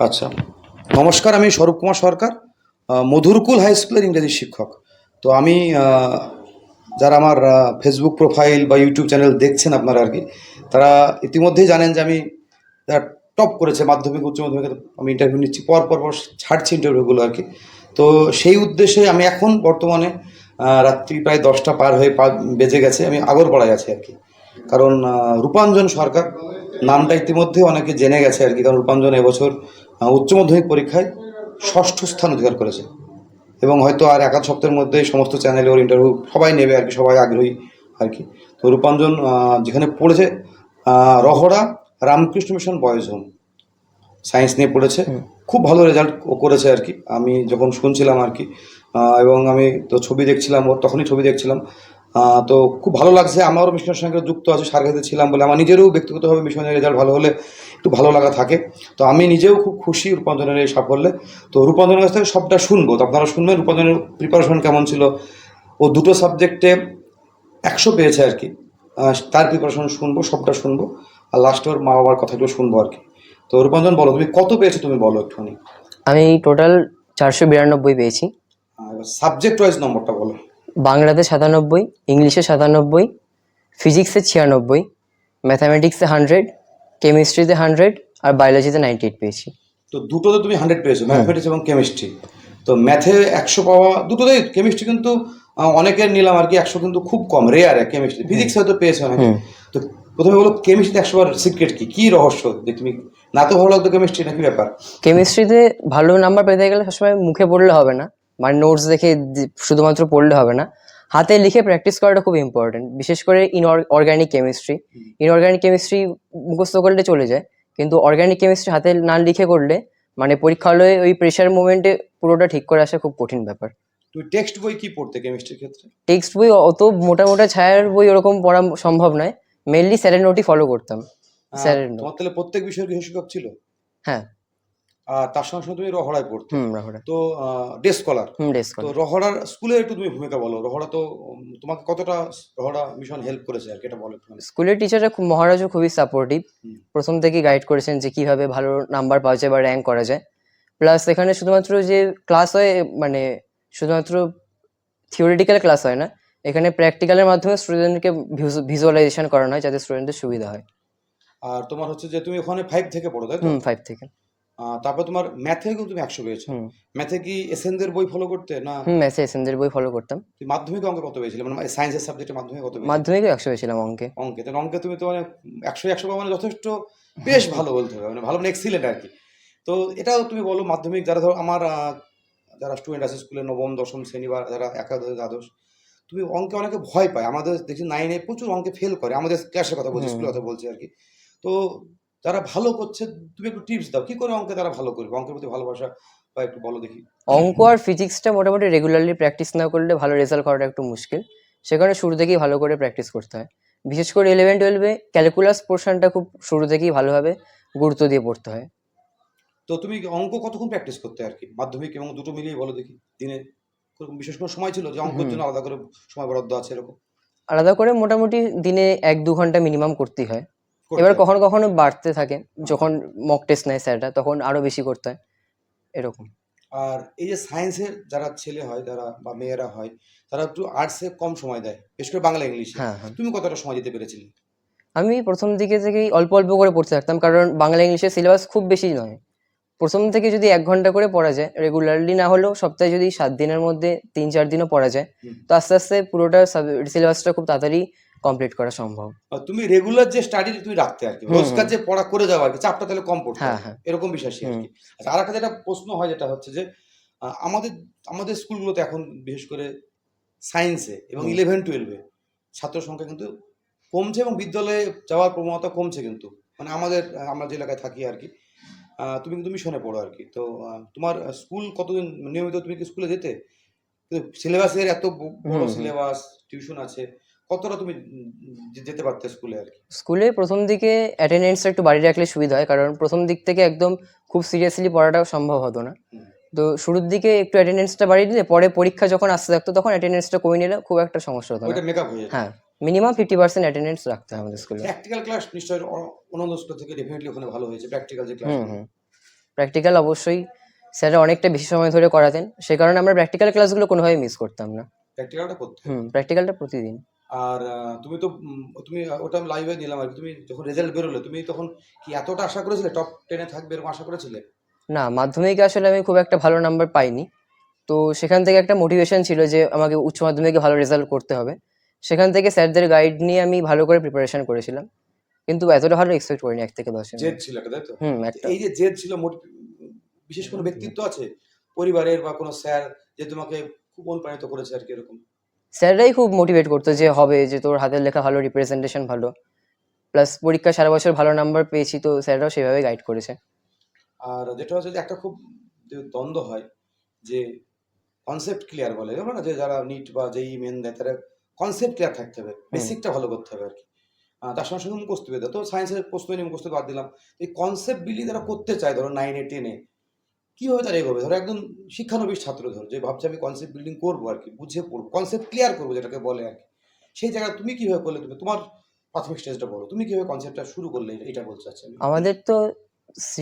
আচ্ছা। নমস্কার, আমি স্বরূপ কুমার সরকার মধুরকুল হাই স্কুলের ইংরেজি শিক্ষক। তো আমি যারা আমার ফেসবুক প্রোফাইল বা ইউটিউব চ্যানেল দেখছেন আপনারা আর কি, তারা ইতিমধ্যেই জানেন যে আমি যারা টপ করেছে মাধ্যমিক, উচ্চ মাধ্যমিক, আমি ইন্টারভিউ নিচ্ছি, পর পর পর ছাড়ছি ইন্টারভিউগুলো আর কি। তো সেই উদ্দেশ্যে আমি এখন বর্তমানে রাত্রি প্রায় দশটা পার হয়ে বেজে গেছে, আমি আগরপাড়ায় আছি আর কি। কারণ রূপাঞ্জন সরকার, নামটা ইতিমধ্যে অনেকে জেনে গেছে আর কি, কারণ রূপাঞ্জন এবছর উচ্চ মাধ্যমিক পরীক্ষায় ষষ্ঠ স্থান অধিকার করেছে। এবং হয়তো আর একাধ সপ্তাহের মধ্যে সমস্ত চ্যানেলে ওর ইন্টারভিউ সবাই নেবে আর কি সবাই আগ্রহী আর কি। তো রূপাঞ্জন যেখানে পড়েছে Rahara Ramakrishna mission boys home. Science নিয়ে পড়েছে। খুব ভালো রেজাল্ট ও করেছে আর কি। আমি যখন শুনছিলাম আর কি এবং আমি তো ছবি দেখছিলাম ওর তখনই ছবি দেখছিলাম। তো খুব ভালো লাগছে। আমারও মিশনের সঙ্গে যুক্ত আছে সারঘাতে ছিলাম বলে। আমার নিজেরও ব্যক্তিগতভাবে মিশনের রেজাল্ট ভালো হলে একটু ভালো লাগা থাকে। তো আমি নিজেও খুব খুশি রূপান্তরের এই সাফল্যে। তো রূপান্তরের কাছ থেকে সবটা শুনব। তো আপনারা শুনবেন রূপান্তরের প্রিপারেশন কেমন ছিল। ও দুটো সাবজেক্টে একশো পেয়েছে আর কি। তার প্রিপারেশন শুনব সবটা শুনব। আর লাস্টে ওর মা বাবার কথাগুলো শুনব আর কি। তো রূপান্তর বলো তুমি কত পেয়েছ তুমি বলো একটুখানি? আমি টোটাল চারশো বিরানব্বই পেয়েছি। সাবজেক্ট ওয়াইজ নম্বরটা বলো। বাংলাতে সাতানব্বই ইংলিশে সাতানব্বই ফিজিক্সে ছিয়ানব্বই ম্যাথামেটিক্সে হান্ড্রেড কেমিস্ট্রিতে হান্ড্রেড আর বায়োলজিতে নাইনটি এইট পেয়েছি। তো দুটোতে তুমি হান্ড্রেড পেয়েছ ম্যাথমেটিক্স এবং কেমিস্ট্রি। তো ম্যাথে একশো পাওয়া দুটোতেই কেমিস্ট্রি কিন্তু অনেকের নিলাম আর কি একশো কিন্তু খুব কম রেয়ার কেমিস্ট্রি। ফিজিক্স হয়তো পেয়েছে অনেকে। তো প্রথমে বলো কেমিস্ট্রিতে একশো বার সিক্রেট কি? কি রহস্য? যে তুমি না তো ভালো লাগতো কেমিস্ট্রি নাকি ব্যাপার? কেমিস্ট্রিতে ভালো নাম্বার পেতে গেলে সবসময় মুখে পড়লে হবে না। মানে নোটস দেখে শুধুমাত্র পড়লে হবে না। হাতে লিখে প্র্যাকটিস করাটা খুব ইম্পর্টেন্ট বিশেষ করে in organic chemistry inorganic chemistry মুখস্থ করলে চলে যায় কিন্তু অর্গানিক কেমিস্ট্রি হাতে না লিখে করলে মানে পরীক্ষা হলে ওই প্রেশার মুভমেন্টে পুরোটা ঠিক করে আসা খুব কঠিন ব্যাপার। তুমি টেক্সট বই কি পড়তে কেমিস্ট্রির ক্ষেত্রে? টেক্সট বই অত মোটা মোটা ছায়ার বই ওরকম পড়া সম্ভব নয় মেনলি স্যারের নোটই ফলো করতাম। আহ, স্যারের নোট তাহলে প্রত্যেক বিষয়ের গৃহ শিক্ষক ছিল? হ্যাঁ। তার সঙ্গে সঙ্গে তুমি রহড়ায় পড়তে। তো ডে স্কলার তো রহড়ার স্কুলে একটু তুমি ভূমিকা বলো। রহড়া তো তোমাকে কতটা রহড়া মিশন হেল্প করেছে আর কি? এটা বলো স্কুলের টিচাররা খুব মহারাজও খুবই সাপোর্টিভ প্রথম থেকেই গাইড করেছেন যে কীভাবে ভালো নাম্বার পাওয়া যায় বা র্যাঙ্ক করা যায়। প্লাস এখানে শুধুমাত্র যে ক্লাস হয় মানে শুধুমাত্র থিওরিটিক্যাল ক্লাস হয় না এখানে প্র্যাকটিক্যালের মাধ্যমে স্টুডেন্টকে ভিজুয়ালাইজেশন করানো হয় যাতে স্টুডেন্টদের সুবিধা হয়। আর তোমার হচ্ছে যে তুমি ওখানে ফাইভ থেকে পড়ো তাই তো? ফাইভ থেকে। তারপর তোমার ম্যাথে কিন্তু তুমি একশো পেয়েছ। ম্যাথে কি এসএনদের বই ফলো করতে না? হুম ম্যাথে এসএনদের বই ফলো করতাম। তুই মাধ্যমিক অঙ্কে কত পেয়েছিলে? মানে সায়েন্সের সাবজেক্টে মাধ্যমিক কত পেয়েছিলে? মাধ্যমিকেও একশো পেয়েছিলাম অঙ্কে। অঙ্কে? তো অঙ্কে তুমি তো মানে একশো একশো মানে যথেষ্ট বেশ ভালো বলতে হবে। মানে ভালো মানে এক্সিলেন্ট আর কি। তো এটাও তুমি বলো মাধ্যমিক যারা ধরো আমার যারা স্টুডেন্ট আছে স্কুলে নবম দশম শ্রেণি বা যারা একাদশ দ্বাদশ তুমি অঙ্কে অনেকে ভয় পায়। আমাদের দেখছি নাইনে প্রচুর অঙ্কে ফেল করে। আমাদের ক্লাসের কথা বলছি। স্কুলের কথা বলছি আর কি। তো যারা ভালো করছে তুমি একটু টিপস দাও। কি করে অঙ্কে তারা ভালো করবে? অঙ্কের প্রতি ভালোবাসা বা একটু বলো দেখি। অঙ্ক আর ফিজিক্সটা মোটামুটি রেগুলারলি প্র্যাকটিস না করলে ভালো রেজাল্ট করাটা একটু মুশকিল। সেখানে শুরু থেকেই ভালো করে প্র্যাকটিস করতে হয়। বিশেষ করে ইলেভেন টুয়েলভে ক্যালকুলাস পোর্শনটা খুব শুরু থেকেই ভালোভাবে গুরুত্ব দিয়ে পড়তে হয়। তো তুমি অঙ্ক কতক্ষণ প্র্যাকটিস করতে আর কি? মাধ্যমিক এবং দুটো মিলিয়ে বলো দেখি। দিনে বিশেষ কোনো সময় ছিল যে অঙ্কের। জন্য আলাদা করে সময় বরাদ্দ আছে এরকম? আলাদা করে মোটামুটি দিনে এক দু ঘণ্টা মিনিমাম করতেই হয়। এবার কখনো কখনো বাড়তে থাকে যখন মক টেস্ট নেয় স্যাররা তখন আরও বেশি করতে হয়। এরকম। আর এই যে সায়েন্সের যারা ছেলে হয় যারা বা মেয়েরা হয় তারা একটু আর্টসে কম সময় দেয় বিশেষ করে বাংলা ইংলিশে হ্যাঁ হ্যাঁ। তুমি কতটা সময় দিতে পেরেছিলে? আমি প্রথম দিকে থেকেই অল্প অল্প করে পড়তে থাকতাম কারণ বাংলা ইংলিশের সিলেবাস খুব বেশি নয়। প্রথম থেকে যদি এক ঘণ্টা করে পড়া যায় রেগুলারলি না হলেও সপ্তাহে যদি সাত দিনের মধ্যে তিন চার দিনও পড়া যায় তো আস্তে আস্তে পুরোটা সিলেবাসটা খুব তাড়াতাড়ি কমপ্লিট করা সম্ভব। তুমি রেগুলার যে স্টাডি তুমি রাখতে আর কি রোজকার যে পড়া করে যাওয়া আর কি চাপটা তাহলে কম পড়তে হ্যাঁ হ্যাঁ। এরকম বিষয় আর কি। আচ্ছা আর একটা যেটা প্রশ্ন হয় যেটা হচ্ছে যে আমাদের আমাদের স্কুলগুলোতে এখন বিশেষ করে সায়েন্সে এবং ইলেভেন টুয়েলভে ছাত্র সংখ্যা কিন্তু কমছে এবং বিদ্যালয়ে যাওয়ার প্রবণতা কমছে কিন্তু। মানে আমাদের আমরা যে এলাকায় থাকি আর কি তুমি কিন্তু মিশনে পড়ো আর কি। তো তোমার স্কুল কতদিন নিয়মিত তুমি কি স্কুলে যেতে? সিলেবাসের এত বড়। সিলেবাস টিউশন আছে। কতটা তুমি যেতে পারতে স্কুলে আর কি? স্কুলে প্রথম দিকে অ্যাটেন্ডেন্সটা একটু বাড়িয়ে রাখলে সুবিধা হয় কারণ প্রথম দিক থেকে একদম খুব সিরিয়াসলি পড়াটাও সম্ভব হতো না। তো শুরুর দিকে একটু অ্যাটেন্ডেন্সটা বাড়িয়ে দিলে পরে পরীক্ষা যখন আসতে থাকতো তখন অ্যাটেন্ডেন্সটা কমিয়ে নিলে খুব একটা সমস্যা হতো না। হয়ে মিনিমাম ফিফটি পার্সেন্ট অ্যাটেন্ডেন্স রাখতে হয় আমাদের স্কুলে। প্র্যাকটিক্যাল ক্লাস নিশ্চয়ই অ- স্কুল থেকে ডেফিনেটলি ওখানে ভালো হয়েছে প্র্যাকটিক্যাল যে ক্লাস প্র্যাকটিক্যাল অবশ্যই স্যাররা অনেকটা বেশি সময় ধরে করাতেন সে কারণে আমরা প্র্যাকটিক্যাল ক্লাসগুলো কোনোভাবেই মিস করতাম না। প্র্যাকটিক্যালটা হুম প্র্যাকটিক্যালটা প্রতিদিন। আর তুমি তো তুমি ওটা আমি লাইভে নিলাম আর তুমি যখন রেজাল্ট বেরোলো তুমি তখন কি এতটা আশা করেছিলে? টপ টেনে থাকবে এরকম আশা করেছিলে? না মাধ্যমিকে আসলে আমি খুব একটা ভালো নাম্বার পাইনি। তো সেখান থেকে একটা মোটিভেশন ছিল যে আমাকে উচ্চ মাধ্যমিকে ভালো রেজাল্ট করতে হবে। সেখান থেকে স্যারদের গাইড নিয়ে আমি ভালো করে প্রিপারেশন করেছিলাম। কিন্তু এতটা ভালো এক্সপেক্ট করিনি এক থেকে দশে জেদ ছিল তাই তো? হুম একটা। এই যে জেদ ছিল বিশেষ কোনো ব্যক্তিত্ব আছে? পরিবারের বা কোনো স্যার যে তোমাকে খুব অনুপ্রাণিত করেছে আর কি এরকম? স্যাররাই খুব মোটিভেট করতো যে হবে যে তোর হাতের লেখা ভালো রিপ্রেজেন্টেশন ভালো। প্লাস পরীক্ষা সারা বছর ভালো নাম্বার পেয়েছি তো স্যাররাও সেভাবে গাইড করেছে। আর যেটা হচ্ছে যে একটা খুব দ্বন্দ্ব হয় যে কনসেপ্ট ক্লিয়ার বলে না যে যারা নিট বা যেই মেন দেয় তারা কনসেপ্ট ক্লিয়ার থাকতে হবে বেসিকটা ভালো করতে হবে আর কি। তার সঙ্গে সঙ্গে মুখস্থ বেদা তো সায়েন্সের প্রশ্ন নিয়ে মুখস্থ বাদ দিলাম। এই কনসেপ্ট বিলি যারা করতে চায় ধরো নাইনে টেনে কীভাবে তারা এগোবে? ধরো একদম শিক্ষানবিশ ছাত্র ধরো যে ভাবছে আমি কনসেপ্ট বিল্ডিং করব আর কি বুঝে পড়ব কনসেপ্ট ক্লিয়ার করব যেটাকে বলে আর কি। সেই জায়গায় তুমি কীভাবে করলে তুমি? তোমার প্রাথমিক স্টেজটা বলো তুমি কীভাবে কনসেপ্টটা শুরু করলে এটা- বলতে চাচ্ছি আমাদের তো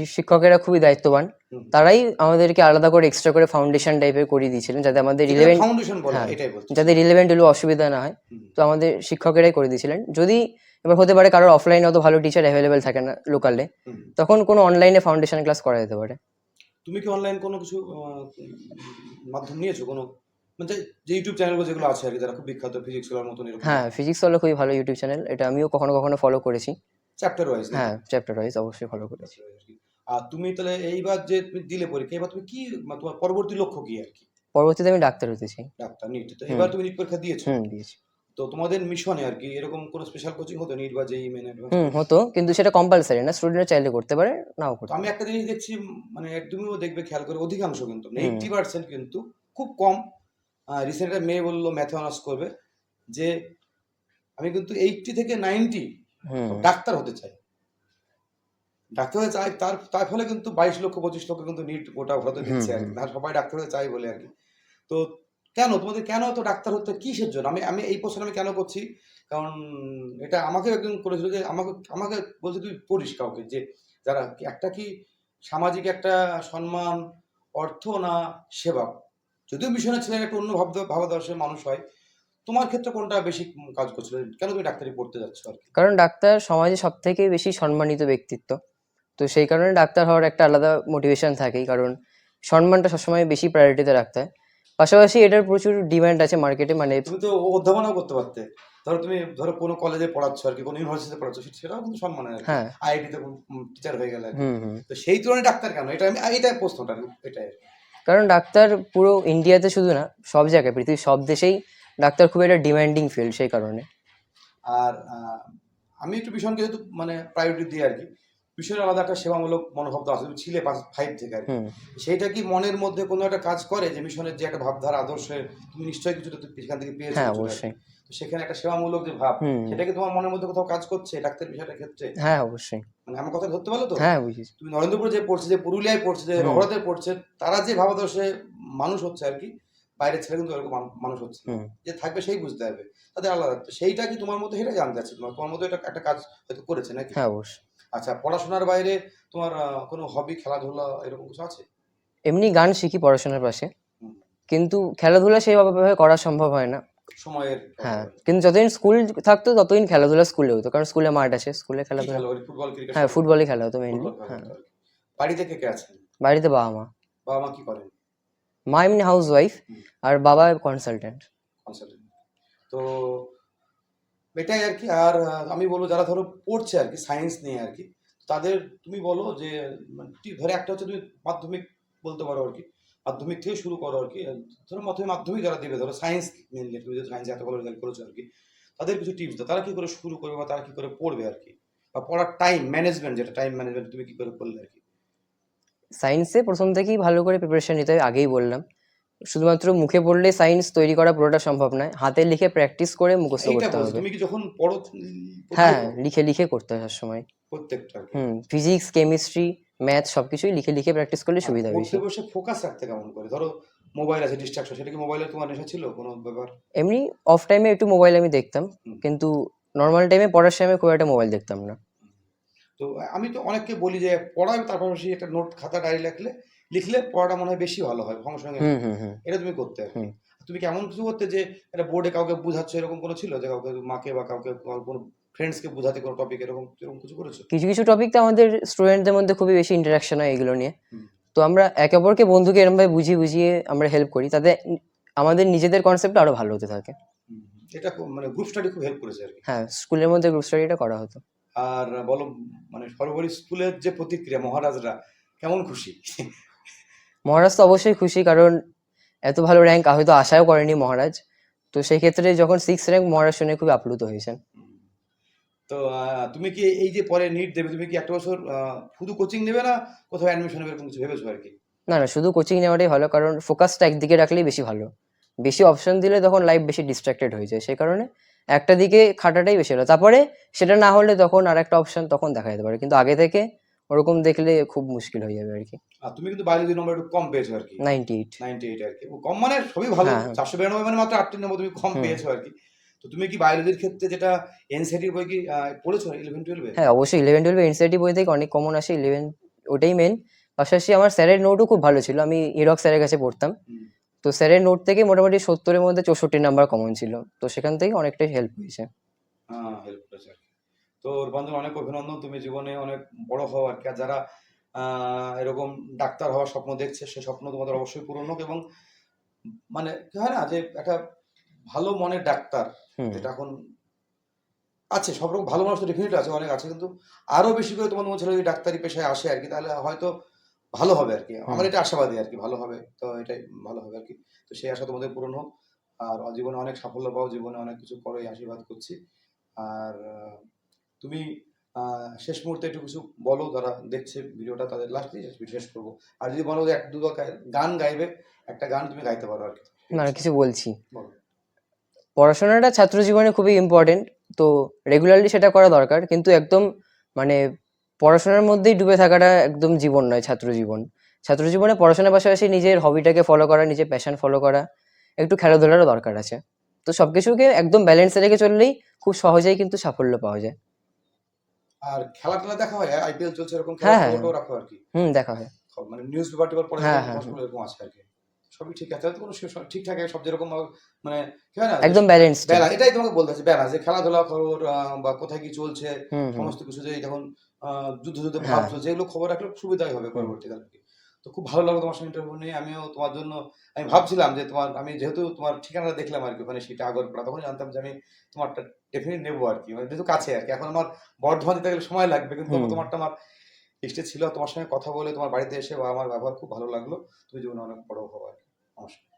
শিক্ষকেরা খুবই দায়িত্ববান। তারাই আমাদেরকে আলাদা করে এক্সট্রা করে ফাউন্ডেশন টাইপের করিয়ে দিয়েছিলেন যাতে আমাদের রিলেভেন্ট হ্যাঁ, যাতে রিলেভেন্ট হলেও অসুবিধা না হয় তো আমাদের শিক্ষকেরাই করে দিয়েছিলেন। যদি এবার হতে পারে কারোর অফলাইনে অত ভালো টিচার অ্যাভেলেবেল থাকে না লোকালে। তখন কোনো অনলাইনে ফাউন্ডেশন ক্লাস করা যেতে পারে। তুমি কি অনলাইন কোনো কিছু মাধ্যম নিয়েছো কোনো? মানে যে- ইউটিউব চ্যানেলগুলো যেগুলো আছে আর কি যারা খুব বিখ্যাত ফিজিক্সগুলোর মতন এরকম। হ্যাঁ ফিজিক্স হলো খুবই ভালো ইউটিউব চ্যানেল এটা আমিও কখনো কখনো ফলো করেছি। চ্যাপ্টার ওয়াইজ হ্যাঁ চ্যাপ্টার ওয়াইজ অবশ্যই ফলো করেছি। আর তুমি তাহলে এইবার যে তুমি দিলে পরীক্ষা এবার তুমি কি তোমার পরবর্তী লক্ষ্য কি আর কি? পরবর্তীতে আমি ডাক্তার হতে চাই। ডাক্তার নিট তো এবার তুমি নিট পরীক্ষা দিয়েছ? হুম দিয়েছি। তো তোমাদের মিশনে আর কি এরকম কোনো স্পেশাল কোচিং হতো নিট বা যেই মেন হুম হতো কিন্তু সেটা কম্পালসারি না স্টুডেন্ট চাইলে করতে পারে নাও করতে আমি একটা জিনিস দেখছি মানে তুমিও দেখবে খেয়াল করে অধিকাংশ কিন্তু। এইটটি পার্সেন্ট কিন্তু খুব কম। রিসেন্ট একটা মেয়ে বলল ম্যাথে অনার্স করবে যে আমি কিন্তু এইটটি থেকে নাইনটি ডাক্তার হতে চাই। ডাক্তার হতে চাই তার তার ফলে কিন্তু বাইশ লক্ষ পঁচিশ লক্ষ কিন্তু নিট গোটা ভারতে দিচ্ছে আর কি। সবাই ডাক্তার হতে চাই বলে আর কি। তো কেন? তোমাদের কেন তো ডাক্তার হতে কিসের জন্য? আমি আমি এই প্রশ্ন আমি কেন করছি? কারণ এটা আমাকে একজন করেছিল যে আমাকে আমাকে বলছে তুই পড়িস কাউকে যে যারা একটা কি সামাজিক একটা সম্মান, অর্থ না সেবা? যদিও মিশনের ছেলে একটা অন্য ভাব ভাবাদর্শের মানুষ হয়। তোমার ক্ষেত্রে কোনটা বেশি কাজ করছিল? কেন তুমি ডাক্তারি পড়তে যাচ্ছ আর কি? কারণ ডাক্তার সমাজে সব থেকে বেশি সম্মানিত ব্যক্তিত্ব। তো সেই কারণে ডাক্তার হওয়ার একটা আলাদা মোটিভেশন থাকেই। কারণ সম্মানটা সবসময় বেশি প্রায়োরিটিতে রাখতে হয়। পাশাপাশি এটার প্রচুর ডিমান্ড আছে মার্কেটে মানে তুমি তো অধ্যাপনাও করতে পারতে। ধরো তুমি ধরো কোনো কলেজে পড়াচ্ছ আর কি কোনো ইউনিভার্সিটিতে পড়াচ্ছ সেটাও কিন্তু কি। হ্যাঁ। আইআইটিতে টিচার হয়ে গেলে তো সেই তুলনায় ডাক্তার কেন? এটা আমি এটাই প্রশ্নটা এটাই। কারণ ডাক্তার পুরো ইন্ডিয়াতে শুধু না সব জায়গায় পৃথিবীর সব দেশেই ডাক্তার খুব একটা ডিমান্ডিং ফিল্ড সেই কারণে। আর আমি একটু ভীষণকে যেহেতু মানে প্রায়োরিটি দিই আর কি। ভীষণ আলাদা একটা সেবামূলক মনোভাব তো আছে। ছিলে ফাইভ থেকে আর সেইটা কি মনের মধ্যে কোনো একটা কাজ করে যে মিশনের যে একটা ভাবধারা আদর্শে তুমি নিশ্চয়ই কিছুটা সেখান থেকে পেয়েছ হ্যাঁ অবশ্যই। সেখানে একটা সেবামূলক যে ভাব সেটা কি তোমার মনের মধ্যে কোথাও কাজ করছে ডাক্তার বিষয়টার ক্ষেত্রে? হ্যাঁ অবশ্যই। মানে আমার কথা ধরতে পারল তো? হ্যাঁ বুঝেছি। তুমি নরেন্দ্রপুরে যে পড়ছে যে পুরুলিয়ায় পড়ছে যে হুম। রঘুরাতে পড়ছে তারা যে ভাবাদর্শে মানুষ হচ্ছে আর কি বাইরের ছেলে কিন্তু এরকম মানুষ হচ্ছে যে থাকবে সেই বুঝতে হবে তাদের আলাদা। সেইটা কি তোমার মধ্যে সেটা জানতে চাচ্ছি তোমার। তোমার মধ্যে এটা একটা কাজ হয়তো করেছে নাকি? হ্যাঁ অবশ্যই। আচ্ছা পড়াশোনার বাইরে তোমার কোনো হবি খেলাধুলা এরকম কিছু আছে? এমনি গান শিখি পড়াশোনার পাশে। কিন্তু খেলাধুলা সেইভাবে করা সম্ভব হয় না। সময়ের হ্যাঁ কিন্তু যতদিন স্কুল থাকতো ততদিন খেলাধুলা স্কুলে হতো। কারণ স্কুলে মাঠ আছে স্কুলে খেলাধুলা ফুটবল ক্রিকেট হ্যাঁ ফুটবলই খেলা হতো মেইনলি হ্যাঁ। বাড়িতে কে কে আছেন? বাড়িতে বাবা মা। বাবা মা কি করেন? মা এমনি হাউস ওয়াইফ আর বাবা কনসালটেন্ট কনসালটেন্ট তো এটাই আর কি। আর আমি বলব যারা ধরো পড়ছে আর কি সায়েন্স নিয়ে আর কি, তাদের তুমি বলো যে মানে ধরো একটা হচ্ছে তুমি মাধ্যমিক বলতে পারো আর কি, মাধ্যমিক থেকে শুরু করো আর কি ধরো মাধ্যমিক মাধ্যমিক যারা দেবে, ধরো সায়েন্স মেনলি তুমি যে সায়েন্স এত ভালো রেজাল্ট করেছ আর কি, তাদের কিছু টিপস দাও, তারা কী করে শুরু করবে বা তারা কী করে পড়বে আর কি, বা পড়ার টাইম ম্যানেজমেন্ট যেটা টাইম ম্যানেজমেন্ট তুমি কী করে করলে আর কি? সায়েন্সে প্রথম থেকেই ভালো করে প্রিপারেশন নিতে হয় আগেই বললাম। শুধুমাত্র মুখে পড়লে সায়েন্স তৈরি করা পুরোটা সম্ভব নয় হাতে লিখে প্র্যাকটিস করে মুখস্থ করতে হবে। তুমি কি যখন পড়ো হ্যাঁ লিখে লিখে করতে হয় সময়। প্রত্যেকটা হুম ফিজিক্স কেমিস্ট্রি ম্যাথ সবকিছুই লিখে লিখে প্র্যাকটিস করলে সুবিধা বেশি। বসে ফোকাস রাখতে কেমন করে? ধরো মোবাইল আছে ডিস্ট্রাকশন সেটা কি মোবাইলের তোমার নেশা ছিল কোনো ব্যাপার? এমনি অফ টাইমে একটু মোবাইল আমি দেখতাম কিন্তু নর্মাল টাইমে পড়ার সময় খুব একটা মোবাইল দেখতাম না। তো আমি তো অনেককে বলি যে পড়ায় তার পাশাপাশি একটা নোট খাতা ডায়েরি লিখলে লিখলে পড়াটা মনে হয় বেশি ভালো হয় সঙ্গে সঙ্গে এটা তুমি করতে কি। তুমি কেমন কিছু করতে যে এটা বোর্ডে কাউকে বুঝাচ্ছ এরকম কোনো ছিল? যে কাউকে মাকে বা কাউকে কোনো ফ্রেন্ডসকে বুঝাতে কোনো টপিক এরকম এরকম কিছু করেছ? কিছু কিছু টপিক তো আমাদের স্টুডেন্টদের মধ্যে খুবই বেশি ইন্টারাকশন হয় এগুলো নিয়ে। তো আমরা একে অপরকে বন্ধুকে এরমভাবে বুঝিয়ে বুঝিয়ে আমরা হেল্প করি। তাতে আমাদের নিজেদের কনসেপ্ট আরও ভালো হতে থাকে। এটা খুব মানে গ্রুপ স্টাডি খুব হেল্প করেছে আর হ্যাঁ স্কুলের মধ্যে গ্রুপ স্টাডিটা করা হতো। আর বলো মানে সর্বোপরি স্কুলের যে প্রতিক্রিয়া মহারাজরা কেমন খুশি? মহারাজ তো অবশ্যই খুশি কারণ এত ভালো র্যাঙ্ক হয়তো আশাও করেনি মহারাজ। তো সেই ক্ষেত্রে যখন সিক্স র্যাঙ্ক মহারাজ শুনে খুবই আপ্লুত হয়েছেন। তো তুমি কি এই যে পরে নিট দেবে তুমি কি একটা বছর শুধু কোচিং নেবে না কোথাও অ্যাডমিশন নেবে এরকম কিছু ভেবেছো আর কি? না না শুধু কোচিং নেওয়াটাই ভালো কারণ ফোকাসটা একদিকে রাখলেই বেশি ভালো। বেশি অপশন দিলে তখন লাইফ বেশি ডিস্ট্রাক্টেড হয়ে যায় সেই কারণে একটা দিকে খাটাটাই বেশি ভালো। তারপরে সেটা না হলে তখন আর একটা অপশন তখন দেখা যেতে পারে। কিন্তু আগে থেকে ওরকম দেখলে খুব মুশকিল হয়ে যাবে আর কি। আর তুমি কিন্তু বায়োলজি নম্বর একটু কম পেয়েছ আর কি। নাইনটি এইট নাইনটি এইট আর কি। কম মানে সবই ভালো। হ্যাঁ, হ্যাঁ। চারশো বিরানব্বই মানে মাত্র আটটির নম্বর তুমি কম। পেয়েছ আর কি। তো তুমি কি বায়োলজির ক্ষেত্রে যেটা এনসিটির বই কি পড়েছো ইলেভেন টুয়েলভে হ্যাঁ অবশ্যই ইলেভেন টুয়েলভে এনসিআরটি বই থেকে অনেক কমন আসে ইলেভেন ওটাই মেন পাশাপাশি আমার স্যারের নোটও খুব ভালো ছিল। আমি ইরক স্যারের কাছে পড়তাম। তো স্যারের নোট থেকে মোটামুটি সত্তরের মধ্যে চৌষট্টি নাম্বার কমন ছিল। তো সেখান থেকে অনেকটাই হেল্প হয়েছে। হ্যাঁ হেল্প আর কি তো রূপান্তর অনেক অভিনন্দন তুমি জীবনে অনেক বড় হও আর কি। আর যারা এরকম ডাক্তার হওয়ার স্বপ্ন দেখছে সে স্বপ্ন তোমাদের অবশ্যই পূরণ হোক এবং মানে কি হয় না যে একটা ভালো মনের ডাক্তার যেটা এখন আছে সব রকম ভালো মানুষ তো ডেফিনেটলি আছে অনেক আছে কিন্তু আরও বেশি করে তোমার মনে ছেলে যদি ডাক্তারি পেশায় আসে আর কি তাহলে হয়তো ভালো হবে আর কি। আমার এটা আশাবাদী আর কি ভালো হবে তো এটাই ভালো হবে আর কি। তো সেই আশা তোমাদের পূরণ হোক। আর জীবনে অনেক সাফল্য পাও জীবনে অনেক কিছু করো এই আশীর্বাদ করছি। আর তুমি শেষ মুহূর্তে একটু কিছু বলো যারা দেখছে ভিডিওটা তাদের লাস্ট শেষ করব। আর যদি বলো এক দু গান গাইবে একটা গান তুমি গাইতে পারো আর কি। না কিছু বলছি। পড়াশোনাটা ছাত্র জীবনে খুবই ইম্পর্টেন্ট তো রেগুলারলি সেটা করা দরকার কিন্তু একদম মানে পড়াশোনার মধ্যেই ডুবে থাকাটা একদম জীবন নয় ছাত্র জীবন ছাত্র জীবনে পড়াশোনার পাশাপাশি নিজের হবিটাকে ফলো করা নিজের প্যাশন ফলো করা একটু খেলাধুলারও দরকার আছে। তো সবকিছুকে একদম ব্যালেন্সে রেখে চললেই খুব সহজেই কিন্তু সাফল্য পাওয়া যায়। আর খেলা টেলা দেখা হয় আইপিএল চলছে এরকম হ্যাঁ, খেলা হ্যাঁ। রাখো আর কি। হুম দেখা হয়। মানে নিউজ পেপার টেপার পড়ে হ্যাঁ, হ্যাঁ, এরকম আছে আর কি। সবই ঠিক আছে কোনো ঠিকঠাক সব যেরকম মানে কি হয় না? একদম ব্যালেন্স এটাই তোমাকে বলতে চাই বেলা যে খেলাধুলা খবর বা কোথায় কি চলছে সমস্ত কিছু যে এখন আহ, যুদ্ধ যুদ্ধ ভাব হ্যাঁ। চলছে এগুলো খবর রাখলে সুবিধাই হবে পরবর্তীকালে। তো খুব ভালো লাগল তোমার সঙ্গে ইন্টারভিউ নিয়ে। আমিও তোমার জন্য আমি ভাবছিলাম যে তোমার আমি যেহেতু তোমার ঠিকানাটা দেখলাম আর কি ওখানে সেটা আগরপাড়া তখন জানতাম যে আমি তোমারটা ডেফিনেট নেব আর কি মানে যেহেতু কাছে আর কি এখন আমার বর্ধমান যেতে গেলে সময় লাগবে কিন্তু তোমারটা আমার লিস্টে ছিল। তোমার সঙ্গে কথা বলে তোমার বাড়িতে এসে বা আমার ব্যবহার খুব ভালো লাগল। তুমি জীবনে অনেক বড় হব আর কি নমস্কার।